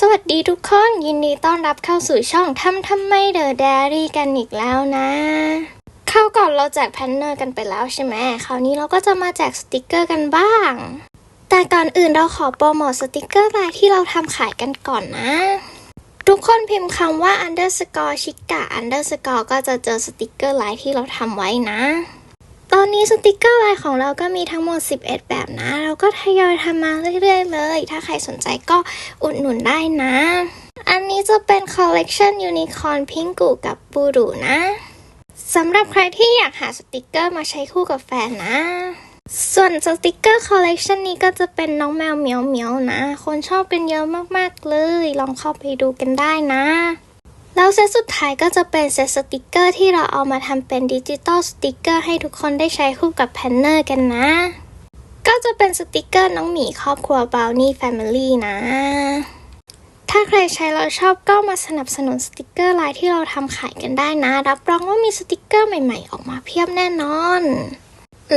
สวัสดีทุกคนยินดีต้อนรับเข้าสู่ช่องทำทำไมเดอะแดรี่กันอีกแล้วนะ เข้าก่อนเราแจกแพนเนอร์กันไปแล้วใช่ไหมคราวนี้เราก็จะมาแจกสติกเกอร์กันบ้าง แต่ก่อนอื่นเราขอโปรโมทสติกเกอร์ลายที่เราทำขายกันก่อนนะ ทุกคนพิมพ์คำว่า underscore ชิกะ underscore ก็จะเจอสติกเกอร์ลายที่เราทำไว้นะ อนนี้สติกเกอร์ลายของเราก็มีทั้งหมด 11 แบบนะ เราก็ทยอยทำมาเรื่อยๆเลย ถ้าใครสนใจก็อุดหนุนได้นะ อันนี้จะเป็นคอลเลกชันยูนิคอร์นพิงกูกับบูรุนะสำหรับใครที่อยากหาสติกเกอร์มาใช้คู่กับแฟนนะ ส่วนสติกเกอร์คอลเลกชันนี้ก็จะเป็นน้องแมวเหมียวเหมียวๆนะ คนชอบกันเยอะมากๆเลย ลองเข้าไปดูกันได้นะ แล้วเซตสุดท้ายก็จะเป็นเซตสติกเกอร์ที่เราเอามาทำเป็นดิจิตอลสติกเกอร์ให้ทุกคนได้ใช้คู่กับแพนเนอร์กันนะ ก็จะเป็นสติกเกอร์น้องหมีครอบครัวบ o วนี่แฟมิลี่นะ ถ้าใครใช้แล้วชอบก็มาสนับสนุนสติกเกอร์ลายที่เราทำขายกันได้นะ รับรองว่ามีสติกเกอร์ใหม่ๆ ออกมาเพียบแน่นอน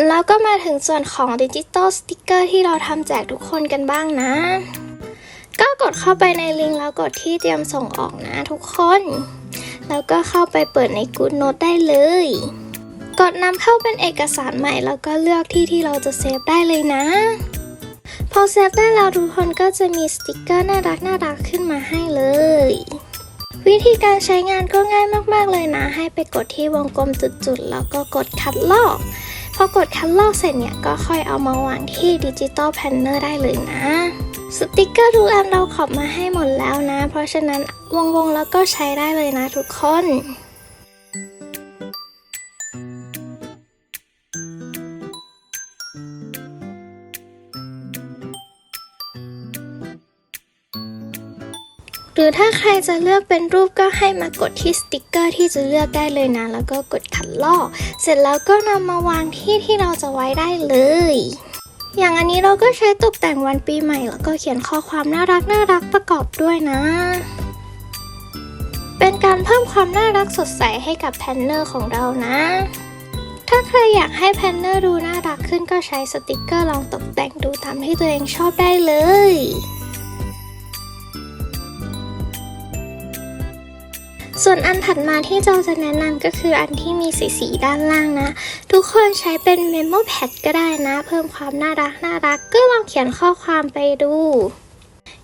แล้วก็มาถึงส่วนของดิจิตอลสติกเกอร์ที่เราทำแจกทุกคนกันบ้างนะ ดเข้าไปในลิงก์แล้วกดที่เตรียมส่งออกนะทุกคน แล้วก็เข้าไปเปิดใน Good Note ได้เลย กดนำเข้าเป็นเอกสารใหม่แล้วก็เลือกที่ที่เราจะเซฟได้เลยนะ พอเซฟได้แล้วทุกคนก็จะมีสติกเกอร์น่ารักน่ารักขึ้นมาให้เลย วิธีการใช้งานก็ง่ายมากๆเลยนะ ให้ไปกดที่วงกลมจุดๆ แล้วก็กดคัดลอกพอกดคัดลอกเสร็จเนี่ยก็ค่อยเอามาวางที่ดิจิตอลแพนเนอร์ได้เลยนะ สติกเกอร์ทุกอันเราขอบมาให้หมดแล้วนะ เพราะฉะนั้นวงๆแล้วก็ใช้ได้เลยนะทุกคนหรือถ้าใครจะเลือกเป็นรูปก็ให้มากดที่สติกเกอร์ที่จะเลือกได้เลยนะ แล้วก็กดคัดลอก เสร็จแล้วก็นำมาวางที่ที่เราจะไว้ได้เลย อย่างอันนี้เราก็ใช้ตกแต่งวันปีใหม่ แล้วก็เขียนข้อความน่ารักน่ารักประกอบด้วยนะ เป็นการเพิ่มความน่ารักสดใสให้กับแพนเนอร์ของเรานะ ถ้าใครอยากให้แพนเนอร์ดูน่ารักขึ้นก็ใช้สติกเกอร์ลองตกแต่งดูตามที่ตัวเองชอบได้เลย ส่วนอันถัดมาที่เราจะแนะนำก็คืออันที่มีสีสีด้านล่างนะ ทุกคนใช้เป็นเมมโมแพดก็ได้นะ เพิ่มความน่ารักน่ารัก ก็ลองเขียนข้อความไปดู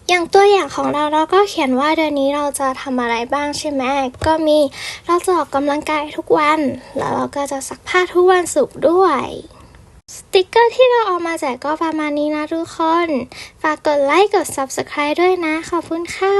อย่างตัวอย่างของเราเราก็เขียนว่าเดือนนี้เราจะทำอะไรบ้างใช่ไหมก็มีเราจะออกกำลังกายทุกวัน แล้วเราก็จะซักผ้าทุกวันศุกร์ด้วยสติกเกอร์ที่เราเอามาแจกก็ประมาณนี้นะทุกคน ฝากกดไลค์กด Subscribe ด้วยนะ ขอบคุณค่ะ